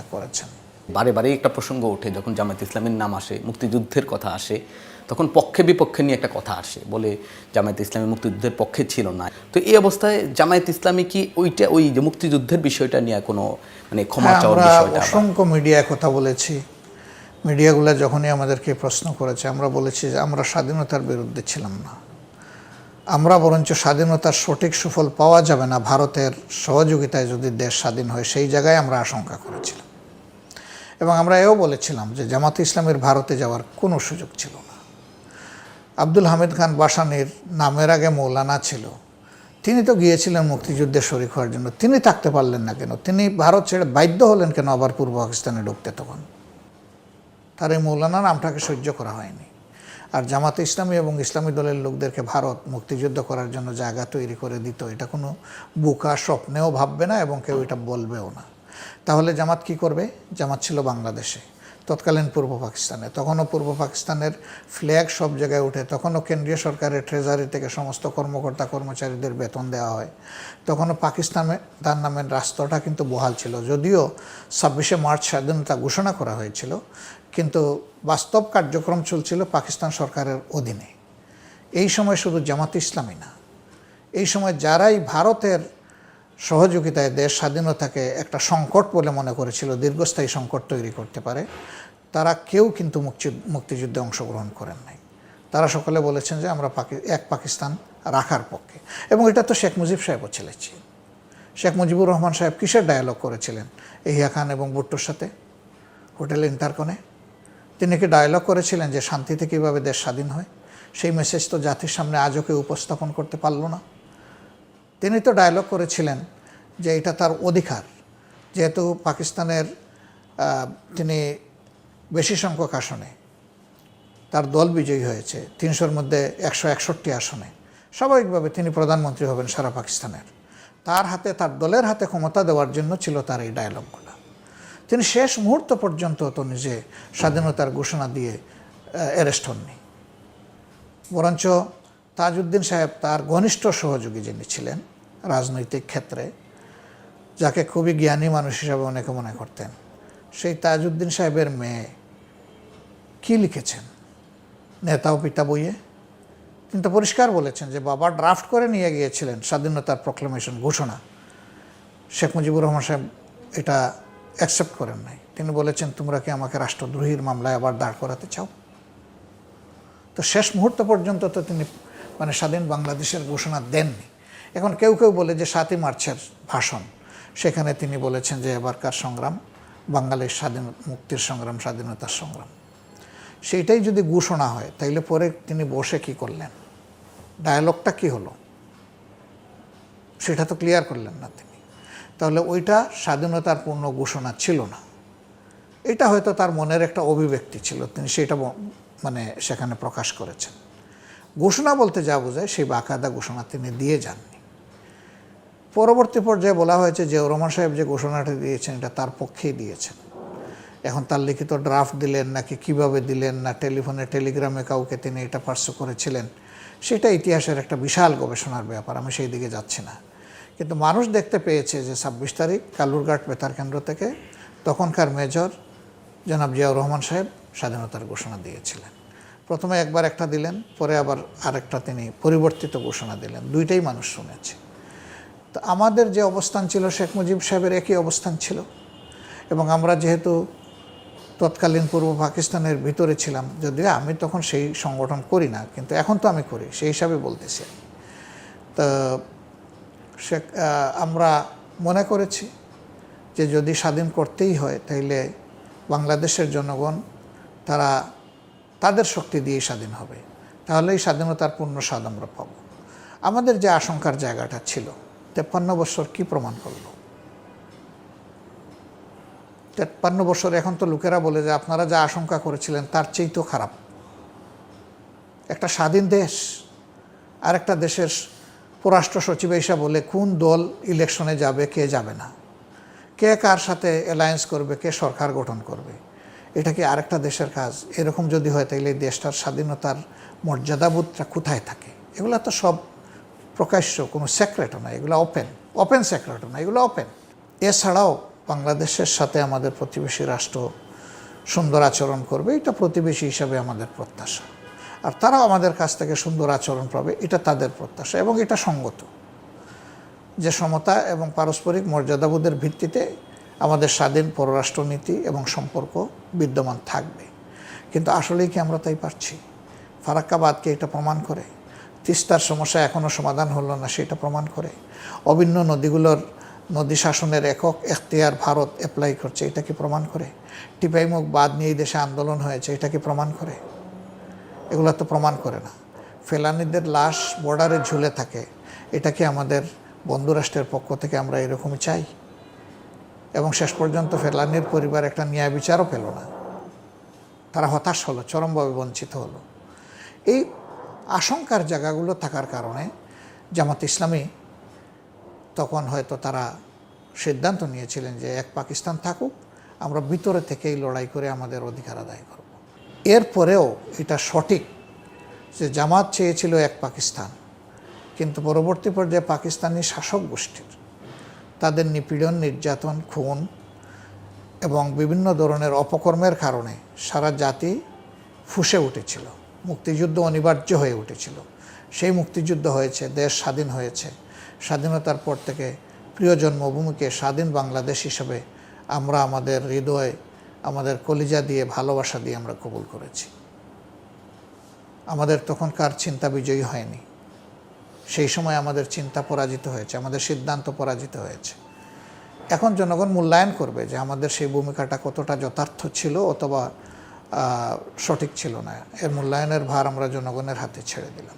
এটা করেছেন বারে বারে একটা প্রসঙ্গ ওঠে যখন জামায়াত ইসলামের নাম আসে মুক্তিযুদ্ধের কথা আসে তখন পক্ষে বিপক্ষে নিয়ে একটা কথা আসে বলে জামায়াত ইসলামী মুক্তিযুদ্ধের পক্ষে ছিল না। তো এই অবস্থায় জামায়াত ইসলামী কি ওইটা ওই যে মুক্তিযুদ্ধের বিষয়টা নিয়ে কোনো মানে ক্ষমা হ্যাঁ, চাওয়ার বিষয়টা অসংখ্য মিডিয়ায় কথা বলেছি। মিডিয়াগুলো যখনই আমাদেরকে প্রশ্ন করেছে আমরা বলেছি যে আমরা স্বাধীনতার বিরুদ্ধে ছিলাম না। আমরা বরঞ্চ স্বাধীনতার সঠিক সুফল পাওয়া যাবে না ভারতের সহযোগিতায় যদি দেশ স্বাধীন হয় সেই জায়গায় আমরা আশঙ্কা করেছিলাম। এবং আমরা এও বলেছিলাম যে জামাত ইসলামের ভারতে যাওয়ার কোনো সুযোগ ছিল না। আব্দুল হামিদ খান বাসানির নামের আগে মৌলানা ছিল। তিনি তো গিয়েছিলেন মুক্তিযুদ্ধে শরিক হওয়ার জন্য। তিনি থাকতে পারলেন না কেন? তিনি ভারত ছেড়ে বাধ্য হলেন কেন আবার পূর্ব পাকিস্তানে ঢুকতে তখন? তার এই মৌলানা নামটাকে সহ্য করা হয়নি। আর জামাতে ইসলামী এবং ইসলামী দলের লোকদেরকে ভারত মুক্তিযুদ্ধ করার জন্য জায়গা তৈরি করে দিত, এটা কোনো বুকা স্বপ্নেও ভাববে না এবং কেউ এটা বলবেও না। তাহলে জামাত কি করবে? জামাত ছিল বাংলাদেশে, তৎকালীন পূর্ব পাকিস্তানে। তখনও পূর্ব পাকিস্তানের ফ্ল্যাগ সব জায়গায় উঠে, তখনও কেন্দ্রীয় সরকারের ট্রেজারি থেকে সমস্ত কর্মকর্তা, কর্মচারীদের বেতন দেওয়া হয়। তখনও পাকিস্তানে তার নামের রাস্তাটা কিন্তু বহাল ছিল। যদিও ছাব্বিশে মার্চ স্বাধীনতা ঘোষণা করা হয়েছিল, কিন্তু বাস্তব কার্যক্রম চলছিল পাকিস্তান সরকারের অধীনে। এই সময় শুধু জামাত ইসলামী না, এই সময় যারাই ভারতের সহযোগিতায় দেশ স্বাধীনতাকে একটা সংকট বলে মনে করেছিল, দীর্ঘস্থায়ী সংকট তৈরি করতে পারে। তারা কেউ কিন্তু মুক্তি, মুক্তিযুদ্ধে অংশগ্রহণ করেন নাই। তারা সকলে বলেছেন যে আমরা পাকি, এক পাকিস্তান রাখার পক্ষে। এবং এটা তো শেখ মুজিব সাহেবও ছেলেছি। শেখ মুজিবুর রহমান সাহেব কিসের ডায়ালগ করেছিলেন? এহিয়া খান এবং ভুট্টোর সাথে? হোটেল ইন্টারকনে? তিনি কি ডায়লগ করেছিলেন যে শান্তিতে কীভাবে দেশ স্বাধীন হয়? সেই মেসেজ তো জাতির সামনে আজও কেউ উপস্থাপন করতে পারল না। তিনি তো ডায়লগ করেছিলেন যে এটা তার অধিকার। যেহেতু পাকিস্তানের তিনি বেশি সংখ্যক আসনে, তার দল বিজয়ী হয়েছে, তিনশোর মধ্যে একশো একষট্টি আসনে। স্বাভাবিকভাবে তিনি প্রধানমন্ত্রী হবেন সারা পাকিস্তানের। তার হাতে, তার দলের হাতে ক্ষমতা দেওয়ার জন্য ছিল তার এই ডায়লগগুলো তিনি শেষ মুহূর্ত পর্যন্ত তো নিজে স্বাধীনতার ঘোষণা দিয়ে অ্যারেস্ট হননি। বরঞ্চ তাজউদ্দিন সাহেব তার ঘনিষ্ঠ সহযোগী যিনি ছিলেন রাজনৈতিক ক্ষেত্রে, যাকে খুবই জ্ঞানী মানুষ হিসাবে অনেকে মনে করতেন, সেই তাজউদ্দিন সাহেবের মেয়ে কি লিখেছেন? নেতা ও পিতা বইয়ে? তিনি তো পরিষ্কার বলেছেন যে বাবা ড্রাফট করে নিয়ে গিয়েছিলেন স্বাধীনতার প্রক্লেমেশন ঘোষণা। শেখ মুজিবুর রহমান সাহেব এটা অ্যাকসেপ্ট করেন নাই। তিনি বলেছেন, তোমরা কি আমাকে রাষ্ট্রদ্রোহীর মামলায় আবার দাঁড় করাতে চাও? তো শেষ মুহূর্ত পর্যন্ত তো তিনি মানে স্বাধীন বাংলাদেশের ঘোষণা দেননি। এখন কেউ কেউ বলে যে সাতই মার্চের ভাষণ, সেখানে তিনি বলেছেন যে এবারকার সংগ্রাম বাঙালির স্বাধীন, মুক্তির সংগ্রাম, স্বাধীনতার সংগ্রাম। সেইটাই যদি ঘোষণা হয়, তাইলে পরে তিনি বসে কি করলেন? ডায়ালগটা কি হলো? সেটা তো ক্লিয়ার করলেন না তিনি। তাহলে ওইটা স্বাধীনতার পূর্ণ ঘোষণা ছিল না। এটা হয়তো তার মনের একটা অভিব্যক্তি ছিল, তিনি সেটা মানে সেখানে প্রকাশ করেছেন। ঘোষণা বলতে যা বোঝায় সেই বাকায়দা ঘোষণা তিনি দিয়ে যাননি। পরবর্তী পর্যায়ে বলা হয়েছে যে রহমান সাহেব যে ঘোষণাটা দিয়েছেন এটা তার পক্ষেই দিয়েছেন। এখন তার লিখিত ড্রাফট দিলেন নাকি কীভাবে দিলেন না, টেলিফোনে, টেলিগ্রামে কাউকে তিনি এটা পার্শ্ব করেছিলেন, সেটা ইতিহাসের একটা বিশাল গবেষণার ব্যাপার, আমি সেই দিকে যাচ্ছি না। কিন্তু মানুষ দেখতে পেয়েছে যে ছাব্বিশ তারিখ কালুরঘাট বেতার কেন্দ্র থেকে তখনকার মেজর জনাব জিয়াউর রহমান সাহেব স্বাধীনতার ঘোষণা দিয়েছিলেন। প্রথমে একবার একটা দিলেন, পরে আবার আরেকটা তিনি পরিবর্তিত ঘোষণা দিলেন। দুইটাই মানুষ শুনেছে। তো আমাদের যে অবস্থান ছিল, শেখ মুজিব সাহেবের একই অবস্থান ছিল। এবং আমরা যেহেতু তৎকালীন পূর্ব পাকিস্তানের ভিতরে ছিলাম, যদিও আমি তখন সেই সংগঠন করি না, কিন্তু এখন তো আমি করি, সেই হিসাবে বলতেছি। তো সে আমরা মনে করেছি যে যদি স্বাধীন করতেই হয়, তাইলে বাংলাদেশের জনগণ, তারা তাদের শক্তি দিয়েই স্বাধীন হবে। তাহলেই স্বাধীনতার পূর্ণ স্বাদ আমরা পাব। আমাদের যে আশঙ্কার জায়গাটা ছিল, তেপ্পান্ন বছর কি প্রমাণ করল? তেপ্পান্ন বছর, এখন তো লোকেরা বলে যে আপনারা যা আশঙ্কা করেছিলেন তার চেয়েই তো খারাপ। একটা স্বাধীন দেশ, আর একটা দেশের পররাষ্ট্র সচিব এসে বলে কোন দল ইলেকশনে যাবে, কে যাবে না? কে কার সাথে অ্যালায়েন্স করবে, কে সরকার গঠন করবে? এটা কি আরেকটা দেশের কাজ? এরকম যদি হয় তাহলে এই দেশটার স্বাধীনতার মর্যাদাবোধটা কোথায় থাকে? এগুলো তো সব প্রকাশ্য, কোনো সেক্রেটও না এগুলো ওপেন ওপেন সেক্রেটও না এগুলো ওপেন এছাড়াও বাংলাদেশের সাথে আমাদের প্রতিবেশী রাষ্ট্র সুন্দর আচরণ করবে, এটা প্রতিবেশী হিসাবে আমাদের প্রত্যাশা। আর তারাও আমাদের কাছ থেকে সুন্দর আচরণ পাবে, এটা তাদের প্রত্যাশা, এবং এটা সঙ্গত। যে সমতা এবং পারস্পরিক মর্যাদাবোধের ভিত্তিতে আমাদের স্বাধীন পররাষ্ট্রনীতি এবং সম্পর্ক বিদ্যমান থাকবে। কিন্তু আসলেই কি আমরা তাই পারছি? ফারাক্কাবাদকে এটা প্রমাণ করে। তিস্তার সমস্যা এখনও সমাধান হলো না, সেটা প্রমাণ করে। অভিন্ন নদীগুলোর নদী শাসনের একক এখতিয়ার ভারত অ্যাপ্লাই করছে, এটা কি প্রমাণ করে? টিপাইমুখ বাদ নিয়ে দেশে আন্দোলন হয়েছে, এটা কি প্রমাণ করে? এগুলো তো প্রমাণ করে না। ফেলানিদের লাশ বর্ডারে ঝুলে থাকে। এটা কি আমাদের বন্ধুরাষ্ট্রের পক্ষ থেকে আমরা এরকমই চাই? এবং শেষ পর্যন্ত ফেলানির পরিবার একটা ন্যায় বিচারও পেল না। তারা হতাশ হলো, চরমভাবে বঞ্চিত হলো। এই আশঙ্কার জায়গাগুলো থাকার কারণে জামাত ইসলামী তখন হয়তো তারা সিদ্ধান্ত নিয়েছিলেন যে এক পাকিস্তান থাকুক, আমরা ভিতরে থেকেই লড়াই করে আমাদের অধিকার আদায় করব। এরপরেও এটা সঠিক যে জামাত চেয়েছিল এক পাকিস্তান, কিন্তু পরবর্তী পর্যায়ে পাকিস্তানি শাসক গোষ্ঠীর তাদের নিপীড়ন, নির্যাতন, খুন এবং বিভিন্ন ধরনের অপকর্মের কারণে সারা জাতি ফুসে উঠেছিল। মুক্তিযুদ্ধ অনিবার্য হয়ে উঠেছিল। সেই মুক্তিযুদ্ধ হয়েছে, দেশ স্বাধীন হয়েছে। স্বাধীনতার পর থেকে প্রিয় জন্মভূমিকে স্বাধীন বাংলাদেশ হিসেবে আমরা আমাদের হৃদয়ে, আমাদের কলিজা দিয়ে, ভালোবাসা দিয়ে আমরা কবুল করেছি। আমাদের তখনকার চিন্তা বিজয়ী হয়নি। সেই সময় আমাদের চিন্তা পরাজিত হয়েছে, আমাদের সিদ্ধান্ত পরাজিত হয়েছে। এখন জনগণ মূল্যায়ন করবে যে আমাদের সেই ভূমিকাটা কতটা যথার্থ ছিল অথবা সঠিক ছিল না। এর মূল্যায়নের ভার আমরা জনগণের হাতে ছেড়ে দিলাম।